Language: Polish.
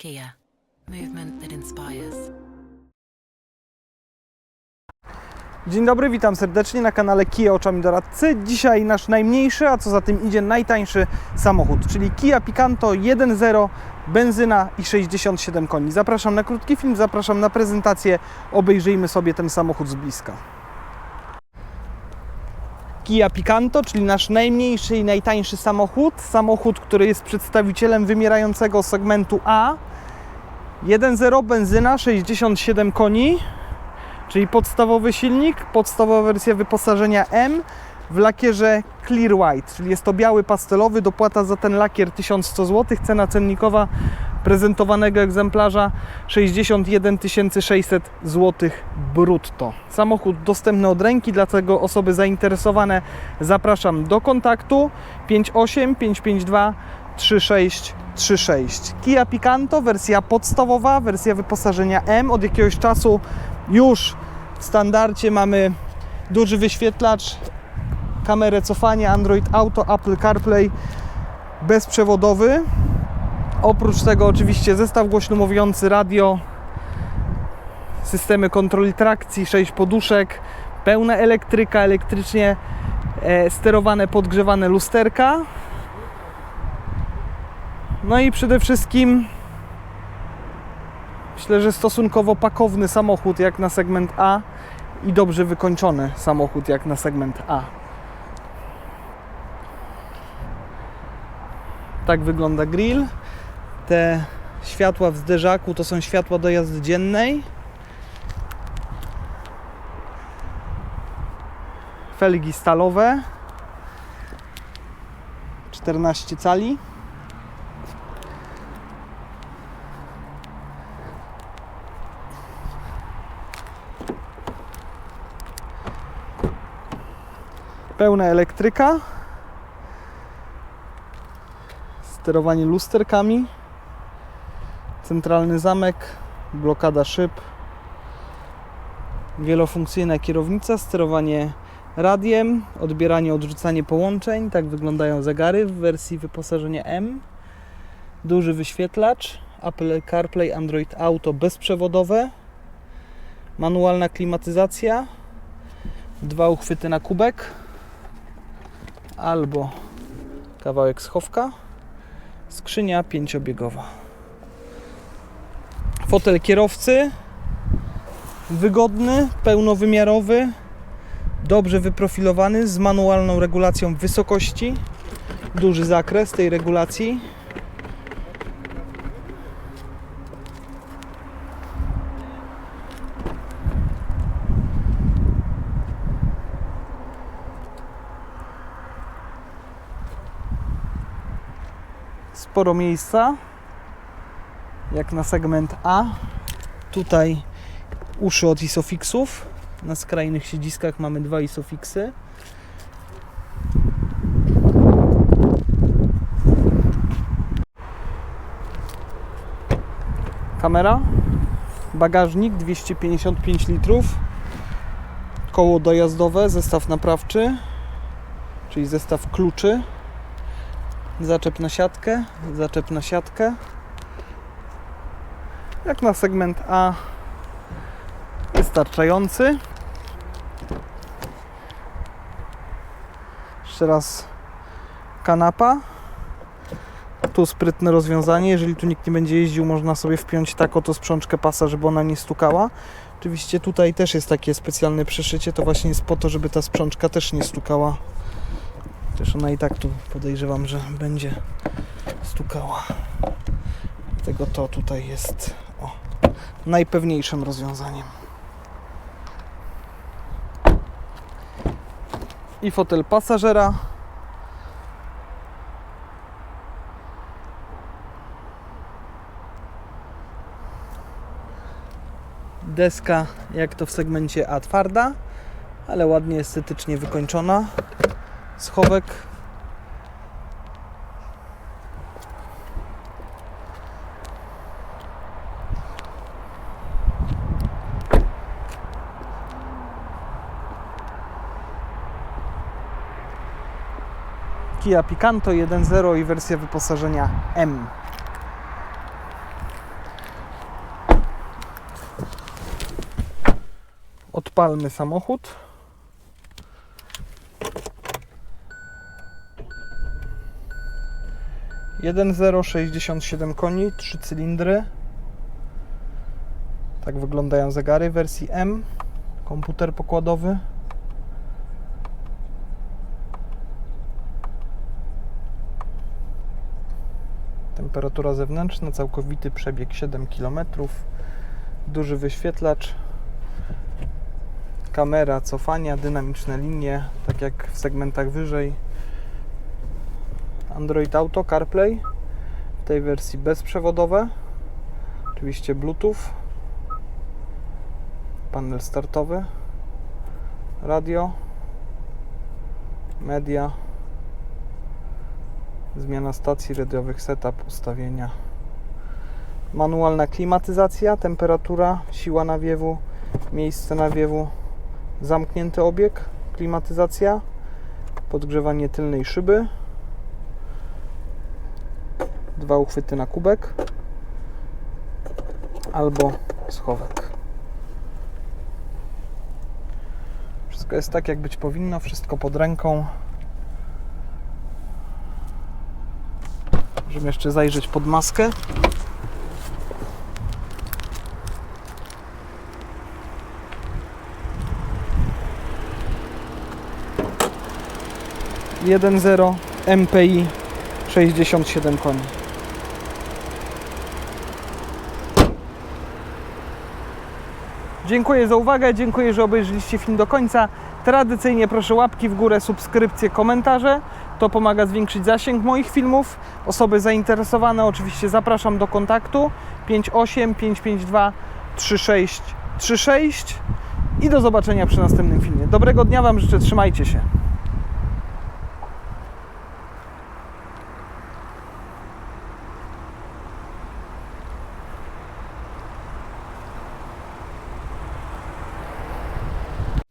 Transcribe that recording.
Kia, movement that inspires. Dzień dobry, witam serdecznie na kanale Kia Oczami Doradcy. Dzisiaj nasz najmniejszy, a co za tym idzie najtańszy samochód, czyli Kia Picanto 1.0, benzyna i 67 koni. Zapraszam na krótki film, zapraszam na prezentację, obejrzyjmy sobie ten samochód z bliska. Kia Picanto, czyli nasz najmniejszy i najtańszy samochód. Samochód, który jest przedstawicielem wymierającego segmentu A. 1.0 benzyna, 67 koni, czyli podstawowy silnik, podstawowa wersja wyposażenia M w lakierze Clear White, czyli jest to biały pastelowy, dopłata za ten lakier 1100 zł, cena cennikowa prezentowanego egzemplarza 61 600 zł brutto. Samochód dostępny od ręki, dlatego osoby zainteresowane zapraszam do kontaktu 58 552 3636. Kia Picanto, wersja podstawowa, wersja wyposażenia M. Od jakiegoś czasu już w standardzie mamy duży wyświetlacz, kamerę cofania, Android Auto, Apple CarPlay bezprzewodowy. Oprócz tego oczywiście zestaw głośno mówiący, radio, systemy kontroli trakcji, 6 poduszek, pełna elektryka, elektrycznie e, sterowane, podgrzewane lusterka. No i przede wszystkim myślę, że stosunkowo pakowny samochód jak na segment A i dobrze wykończony samochód jak na segment A. Tak wygląda grill. Te światła w zderzaku to są światła do jazdy dziennej. Felgi stalowe. 14 cali. pełna elektryka, sterowanie lusterkami, centralny zamek, blokada szyb, wielofunkcyjna kierownica, sterowanie radiem, odbieranie, odrzucanie połączeń. Tak wyglądają zegary w wersji wyposażenia M. Duży wyświetlacz, Apple CarPlay, Android Auto bezprzewodowe, manualna klimatyzacja, dwa uchwyty na kubek albo kawałek schowka, skrzynia pięciobiegowa. Fotel kierowcy. Wygodny, pełnowymiarowy, dobrze wyprofilowany, z manualną regulacją wysokości, duży zakres tej regulacji. sporo miejsca, jak na segment A. Tutaj uszy od isofixów. Na skrajnych siedziskach mamy dwa isofixy. Kamera, bagażnik 255 litrów, koło dojazdowe, zestaw naprawczy, czyli zestaw kluczy zaczep na siatkę, zaczep na siatkę. Jak na segment A wystarczający. Jeszcze raz kanapa. Tu sprytne rozwiązanie, jeżeli tu nikt nie będzie jeździł, można sobie wpiąć tak oto sprzączkę pasa, żeby ona nie stukała. Oczywiście tutaj też jest takie specjalne przeszycie, to właśnie jest po to, żeby ta sprzączka też nie stukała Chociaż ona i tak tu podejrzewam, że będzie stukała. Dlatego to tutaj jest najpewniejszym rozwiązaniem. I fotel pasażera. Deska, jak to w segmencie A twarda, ale ładnie estetycznie wykończona schowek. Kia Picanto 1.0 i wersja wyposażenia M. Odpalmy samochód. Jeden zero siedem koni, trzy cylindry. Tak wyglądają zegary wersji M. Komputer pokładowy. Temperatura zewnętrzna, całkowity przebieg 7 km. Duży wyświetlacz. Kamera cofania, dynamiczne linie, tak jak w segmentach wyżej. Android Auto, CarPlay. W tej wersji bezprzewodowe. Oczywiście Bluetooth. Panel startowy. Radio. Media. Zmiana stacji radiowych, setup, ustawienia. Manualna klimatyzacja, temperatura, siła nawiewu, miejsce nawiewu, zamknięty obieg, klimatyzacja, podgrzewanie tylnej szyby, dwa uchwyty na kubek albo schowek. Wszystko jest tak, jak być powinno, wszystko pod ręką. Możemy jeszcze zajrzeć pod maskę. Jeden zero MPI 67 koni. Dziękuję za uwagę, dziękuję, że obejrzeliście film do końca. Tradycyjnie proszę łapki w górę, subskrypcje, komentarze. To pomaga zwiększyć zasięg moich filmów. Osoby zainteresowane oczywiście zapraszam do kontaktu 58 552 3636 i do zobaczenia przy następnym filmie. Dobrego dnia Wam życzę, trzymajcie się.